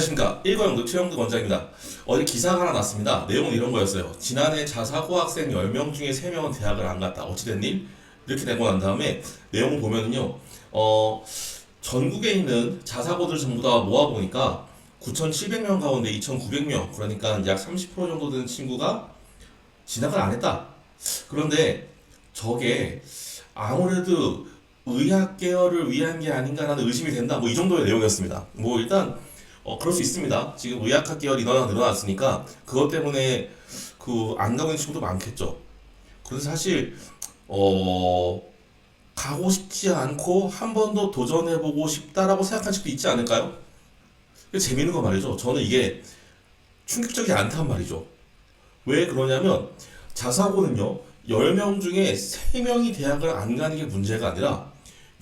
안녕하십니까. 1과영도 최영도 원장입니다. 어제 기사가 하나 났습니다. 내용은 이런 거였어요. 지난해 자사고 학생 10명 중에 3명은 대학을 안 갔다. 어찌된 일? 이렇게 되고 난 다음에 내용을 보면은요, 어, 전국에 있는 자사고들 전부 다 모아보니까 9,700명 가운데 2,900명, 그러니까 약 30% 정도 되는 친구가 진학을 안 했다. 그런데 저게 아무래도 의학 계열을 위한 게 아닌가라는 의심이 된다. 뭐 이 정도의 내용이었습니다. 뭐 일단 어, 그럴 수 있습니다. 지금 의학학 계열이 너나 늘어났으니까 그것 때문에 그 안 가고 있는 친구도 많겠죠. 그래서 사실 어 가고 싶지 않고 한 번 더 도전해보고 싶다라고 생각한 친구도 있지 않을까요? 재밌는 거 말이죠. 저는 이게 충격적이지 않단 말이죠. 왜 그러냐면 자사고는요 10명 중에 3명이 대학을 안 가는 게 문제가 아니라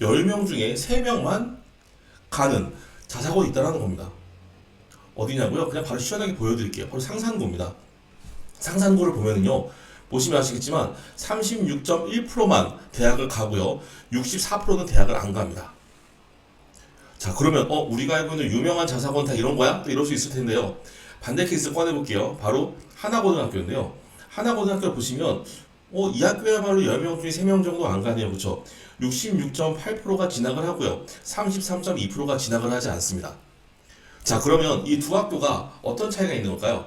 10명 중에 3명만 가는 자사고가 있다는 겁니다. 어디냐고요? 그냥 바로 시원하게 보여드릴게요. 바로 상산고입니다. 상산고를 보면은요, 보시면 아시겠지만 36.1%만 대학을 가고요, 64%는 대학을 안 갑니다. 자, 그러면 어 우리가 알고 있는 유명한 자사고는 다 이런 거야? 또 이럴 수 있을 텐데요. 반대 케이스 꺼내볼게요. 바로 하나고등학교인데요. 하나고등학교 보시면 어, 이 학교야말로 10명 중에 3명 정도 안 가네요. 그쵸? 66.8%가 진학을 하고요. 33.2%가 진학을 하지 않습니다. 자, 그러면 이 두 학교가 어떤 차이가 있는 걸까요?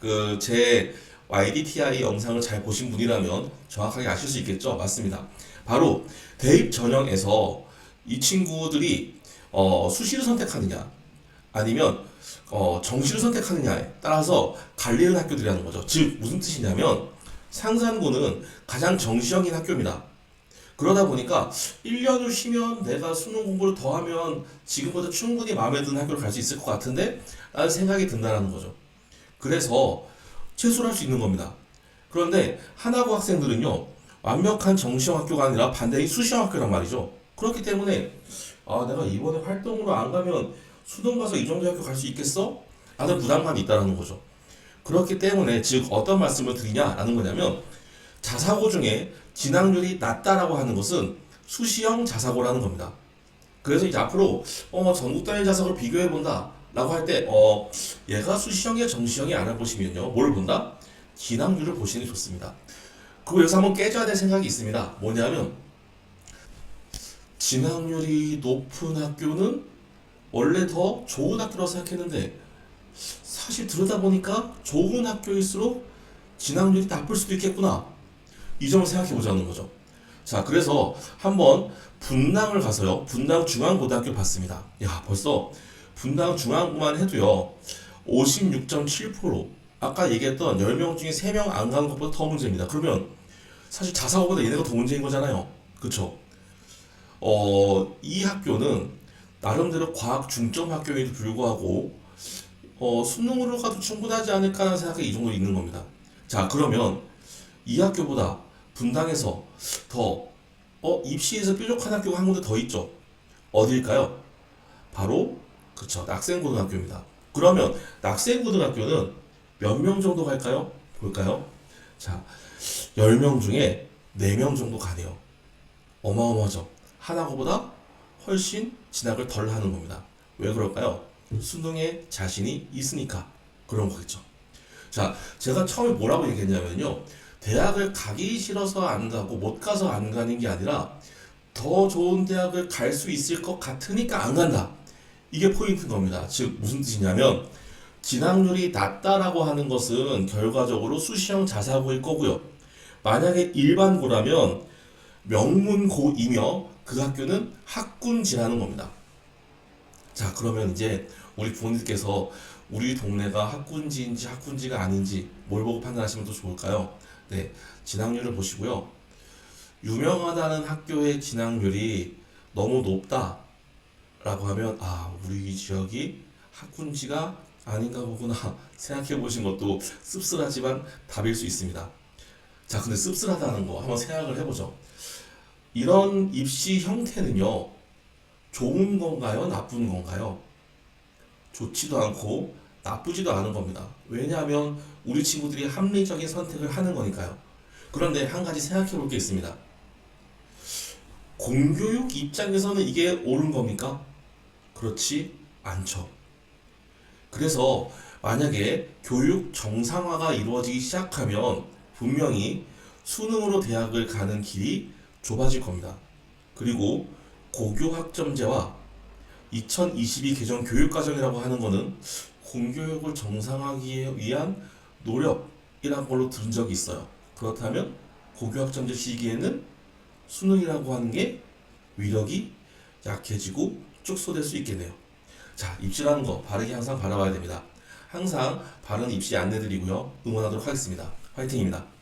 그, 제 YDTI 영상을 잘 보신 분이라면 정확하게 아실 수 있겠죠? 맞습니다. 바로 대입 전형에서 이 친구들이 어, 수시를 선택하느냐, 아니면 어, 정시를 선택하느냐에 따라서 갈리는 학교들이라는 거죠. 즉, 무슨 뜻이냐면, 상산고는 가장 정시형인 학교입니다. 그러다 보니까 1년을 쉬면 내가 수능 공부를 더 하면 지금보다 충분히 마음에 드는 학교를 갈 수 있을 것 같은데 라는 생각이 든다는 거죠. 그래서 최소를 할 수 있는 겁니다. 그런데 하나고 학생들은요, 완벽한 정시형 학교가 아니라 반대의 수시형 학교란 말이죠. 그렇기 때문에, 아, 내가 이번에 활동으로 안 가면 수능 가서 이 정도 학교 갈 수 있겠어? 라는 부담감이 있다는 거죠. 그렇기 때문에, 즉, 어떤 말씀을 드리냐라는 거냐면, 자사고 중에 진학률이 낮다라고 하는 것은 수시형 자사고라는 겁니다. 그래서 이제 앞으로 어, 전국 단위 자사고를 비교해 본다 라고 할 때 어, 얘가 수시형이야 정시형이 알아보시면요 뭘 본다? 진학률을 보시는 게 좋습니다. 그리고 여기서 한번 깨져야 될 생각이 있습니다. 뭐냐면 진학률이 높은 학교는 원래 더 좋은 학교라고 생각했는데 사실 들여다보니까 좋은 학교일수록 진학률이 나쁠 수도 있겠구나. 이 점을 생각해 보자는 거죠. 자, 그래서 한번 분당을 가서요. 분당 중앙고등학교 봤습니다. 야, 벌써 분당 중앙고만 해도요. 56.7% 아까 얘기했던 10명 중에 3명 안 가는 것보다 더 문제입니다. 그러면 사실 자사고보다 얘네가 더 문제인 거잖아요. 그쵸? 어, 이 학교는 나름대로 과학 중점 학교에도 불구하고 어, 수능으로 가도 충분하지 않을까라는 생각이 이 정도 있는 겁니다. 자, 그러면 이 학교보다 분당에서 더 어, 입시에서 뾰족한 학교가 한 군데 더 있죠. 어디일까요? 바로 그쵸 낙생고등학교입니다. 그러면 낙생고등학교는 몇 명 정도 갈까요? 볼까요? 자, 10명 중에 4명 정도 가네요. 어마어마하죠. 하나고보다 훨씬 진학을 덜 하는 겁니다. 왜 그럴까요? 수능에 자신이 있으니까 그런 거겠죠. 자, 제가 처음에 뭐라고 얘기했냐면요. 대학을 가기 싫어서 안 가고 못 가서 안 가는 게 아니라 더 좋은 대학을 갈 수 있을 것 같으니까 안 간다. 이게 포인트인 겁니다. 즉, 무슨 뜻이냐면, 진학률이 낮다라고 하는 것은 결과적으로 수시형 자사고일 거고요. 만약에 일반고라면 명문고이며 그 학교는 학군지라는 겁니다. 자, 그러면 이제 우리 부모님께서 우리 동네가 학군지인지 학군지가 아닌지 뭘 보고 판단하시면 더 좋을까요? 네, 진학률을 보시고요. 유명하다는 학교의 진학률이 너무 높다라고 하면 아, 우리 지역이 학군지가 아닌가 보구나 생각해 보신 것도 씁쓸하지만 답일 수 있습니다. 자, 근데 씁쓸하다는 거 한번 생각을 해보죠. 이런 입시 형태는요, 좋은 건가요? 나쁜 건가요? 좋지도 않고 나쁘지도 않은 겁니다. 왜냐하면 우리 친구들이 합리적인 선택을 하는 거니까요. 그런데 한 가지 생각해 볼 게 있습니다. 공교육 입장에서는 이게 옳은 겁니까? 그렇지 않죠. 그래서 만약에 교육 정상화가 이루어지기 시작하면 분명히 수능으로 대학을 가는 길이 좁아질 겁니다. 그리고 고교 학점제와 2022 개정 교육과정이라고 하는 거는 공교육을 정상화하기 위한 노력이라는 걸로 들은 적이 있어요. 그렇다면 고교 학점제 시기에는 수능이라고 하는 게 위력이 약해지고 축소될 수 있겠네요. 자, 입시라는 거 바르게 항상 바라봐야 됩니다. 항상 바른 입시 안내드리고요. 응원하도록 하겠습니다. 화이팅입니다.